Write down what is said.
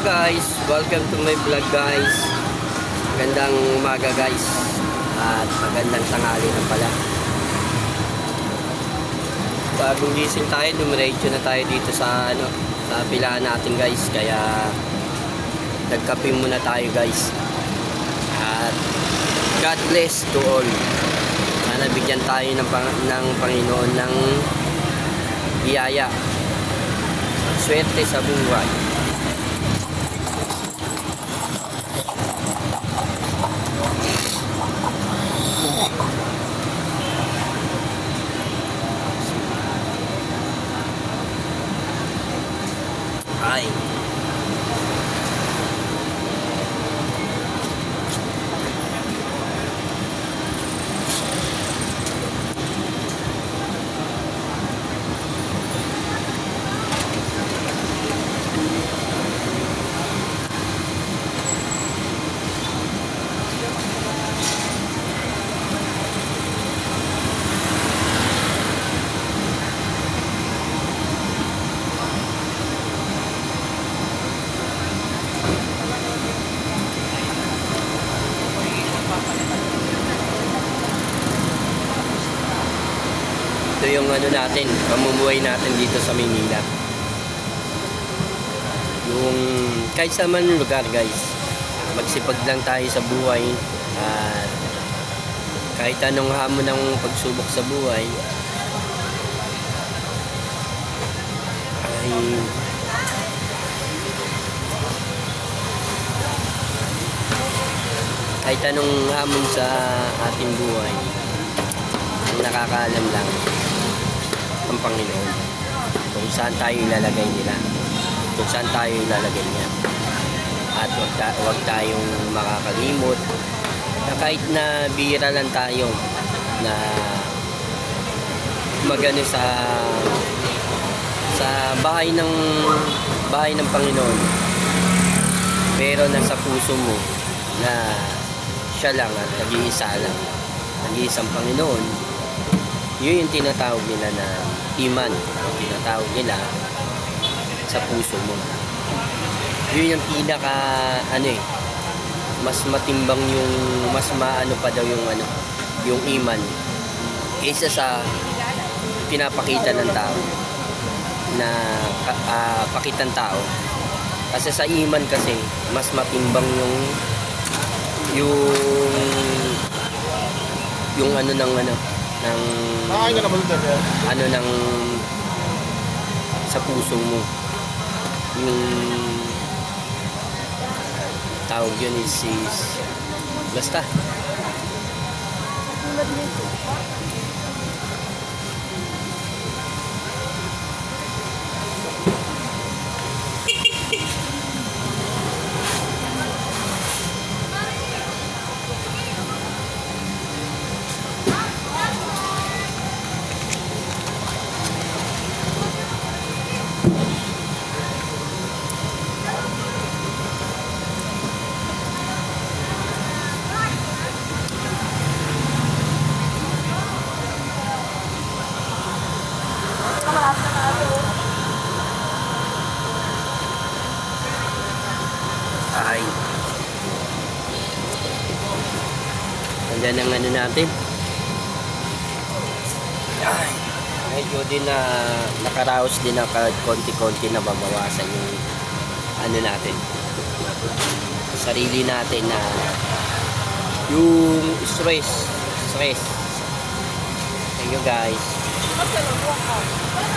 Guys, welcome to my vlog guys. Magandang umaga guys. At magandang tanghali na pala. Bagong gising tayo, dumiretso na tayo dito sa ano, sa pilahan natin guys. Kaya nagkape muna tayo guys. At God bless to all. Sana bigyan tayo ng, ng Panginoon ng biyaya. Swerte sa buhay. Ay. Yung ano natin, pamumuhay natin dito sa Maynila. Yung kahit sa man lugar guys, magsipag lang tayo sa buhay at kahit anong hamon ng pagsubok sa buhay ay kahit anong hamon sa ating buhay nakakaalam lang ang Panginoon. Kung saan tayo ilalagay nila. Kung saan tayo ilalagay niya. At wag, ta- wag tayong makakalimot na kahit na bira lang tayo na magano sa sa bahay ng bahay ng Panginoon. Pero nasa puso mo na siya lang at nag-iisa lang. Nag-iisang Panginoon yun yung tinatawag nila na iman. O tinatawag nila sa puso mo. Yun yung pinaka ano eh mas matimbang yung mas maano pa daw yung ano yung iman kaysa sa pinapakita ng tao na uh, pakitang tao. Kasi sa iman kasi mas matimbang yung yung yung ano ng ano ng Nakakain ka na ba dito, sir? ano ng sa puso mo yung tawag yun is, is basta Nandiyan ang ano natin. Ay, medyo din na nakaraos din na konti-konti na babawasan yung ano natin. Sarili natin na yung stress. Stress. Thank you guys.